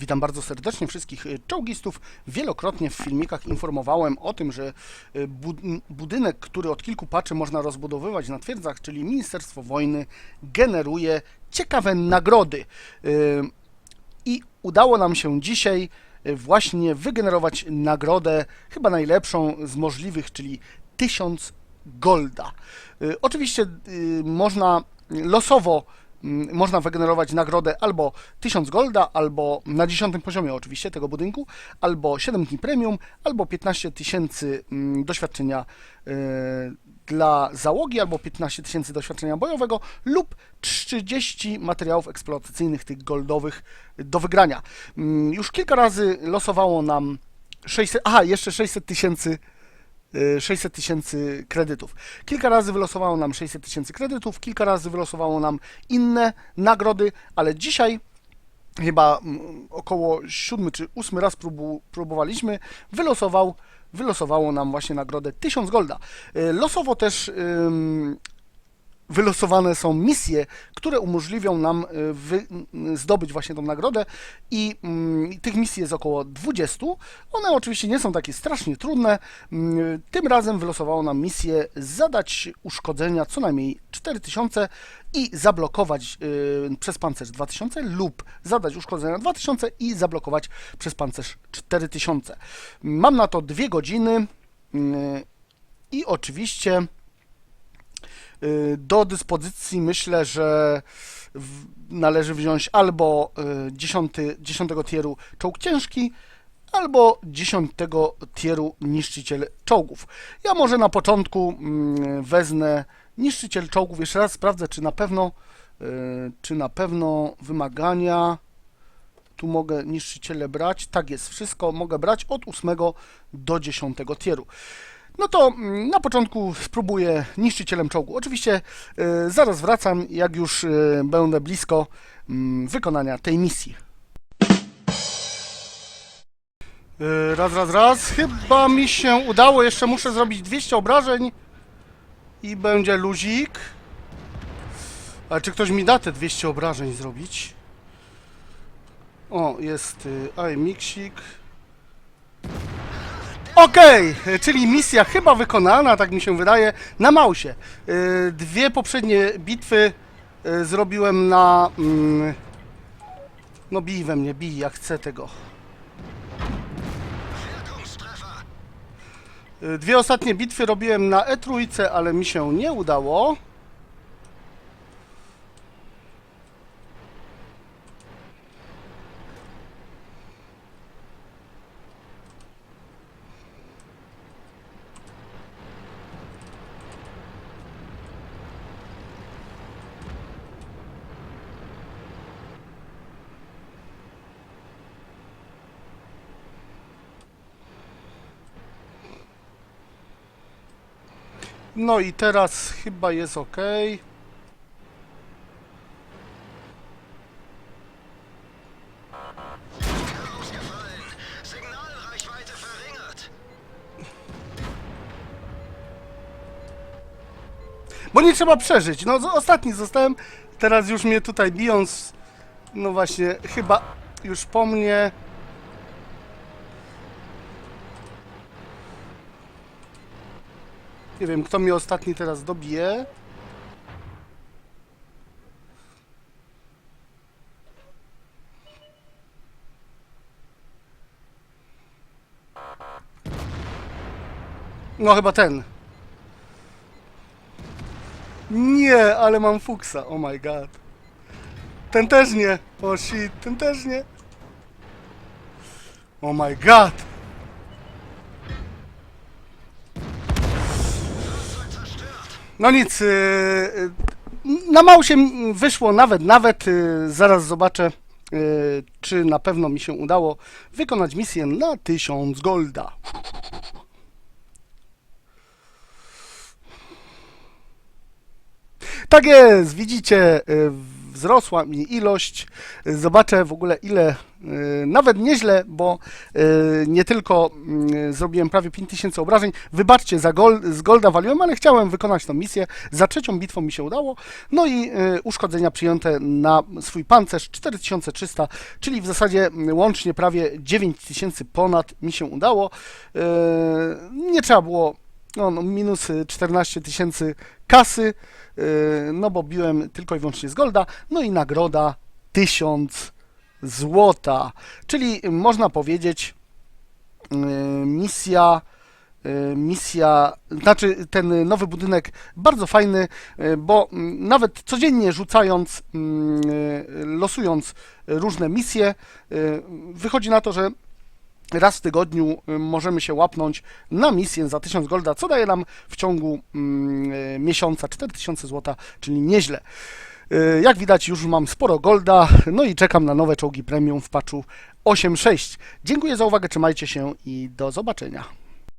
Witam bardzo serdecznie wszystkich y, czołgistów. Wielokrotnie w filmikach informowałem o tym, że y, budynek, który od kilku patrzy można rozbudowywać na twierdzach, czyli Ministerstwo Wojny, generuje ciekawe nagrody. Y, I udało nam się dzisiaj właśnie wygenerować nagrodę, chyba najlepszą z możliwych, czyli 1000 golda. Oczywiście można losowo można wygenerować nagrodę albo 1000 golda, albo na 10 poziomie oczywiście tego budynku, albo 7 dni premium, albo 15 tysięcy doświadczenia y, dla załogi, albo 15 tysięcy doświadczenia bojowego, lub 30 materiałów eksploatacyjnych tych goldowych do wygrania. Już kilka razy losowało nam 600, aha, jeszcze 600 tysięcy 600 tysięcy kredytów. Kilka razy wylosowało nam 600 tysięcy kredytów, kilka razy wylosowało nam inne nagrody, ale dzisiaj chyba około siódmy czy ósmy raz próbu, próbowaliśmy, wylosował, wylosowało nam właśnie nagrodę 1000 golda. Y, Losowo też wylosowane są misje, które umożliwią nam y, wy, zdobyć właśnie tą nagrodę i mm, tych misji jest około 20. One oczywiście nie są takie strasznie trudne. Mm, Tym razem wylosowało nam misję zadać uszkodzenia co najmniej 4000 i zablokować y, przez pancerz 2000 lub zadać uszkodzenia 2000 i zablokować przez pancerz 4000. Mam na to dwie godziny y, i oczywiście do dyspozycji myślę, że należy wziąć albo y, 10, 10 tieru czołg ciężki, albo 10 tieru niszczyciel czołgów. Ja może na początku mm, wezmę niszczyciel czołgów. Jeszcze raz sprawdzę, czy na pewno, y, czy na pewno wymagania. Tu mogę niszczyciele brać. Tak jest, wszystko mogę brać od 8 do 10 tieru. No to mm, na początku spróbuję niszczycielem czołgu. Oczywiście y, zaraz wracam, jak już y, będę blisko mm, wykonania tej misji. Y, Raz, raz, raz. Chyba mi się udało. Jeszcze muszę zrobić 200 obrażeń i będzie luzik. Ale czy ktoś mi da te 200 obrażeń zrobić? O, jest y, iMixik. Okej, czyli misja chyba wykonana, tak mi się wydaje, na mausie. Y, Dwie poprzednie bitwy y, zrobiłem na... mm, No bij we mnie, bij, jak chcę tego. Y, Dwie ostatnie bitwy robiłem na E3, ale mi się nie udało. No i teraz chyba jest ok. Bo nie trzeba przeżyć. No ostatni zostałem, teraz już mnie tutaj bijąc, no właśnie, chyba już po mnie. Nie wiem, kto mnie ostatni teraz dobije. No chyba ten. Nie, ale mam fuksa. Oh my god. Ten też nie. Oh shit, ten też nie. Oh my god. No nic, yy, yy, na mm, wyszło nawet, nawet yy, zaraz zobaczę, czy na pewno mi się udało wykonać misję na 1000 golda. Tak jest, widzicie, y, wzrosła mi ilość. Y, Zobaczę w ogóle ile Nawet nieźle, bo yy, nie tylko yy, zrobiłem prawie 5000 obrażeń. Wybaczcie, za gol, z golda waliłem, ale chciałem wykonać tą misję. Za trzecią bitwą mi się udało. No i uszkodzenia przyjęte na swój pancerz 4300, czyli w zasadzie łącznie prawie 9000 ponad mi się udało. Nie trzeba było no, no minus y, 14 tysięcy kasy, no bo biłem tylko i wyłącznie z golda, no i nagroda 1000 złota, czyli można powiedzieć yy, misja yy, misja, znaczy ten nowy budynek bardzo fajny, yy, bo mm, nawet codziennie rzucając, mm, losując różne misje, wychodzi na to, że raz w tygodniu y, możemy się łapnąć na misję za 1000 golda, co daje nam w ciągu mm, y, miesiąca 4000 złota, czyli nieźle. Y, Jak widać już mam sporo golda, no i czekam na nowe czołgi premium w patchu 8.6. Dziękuję za uwagę, trzymajcie się i do zobaczenia.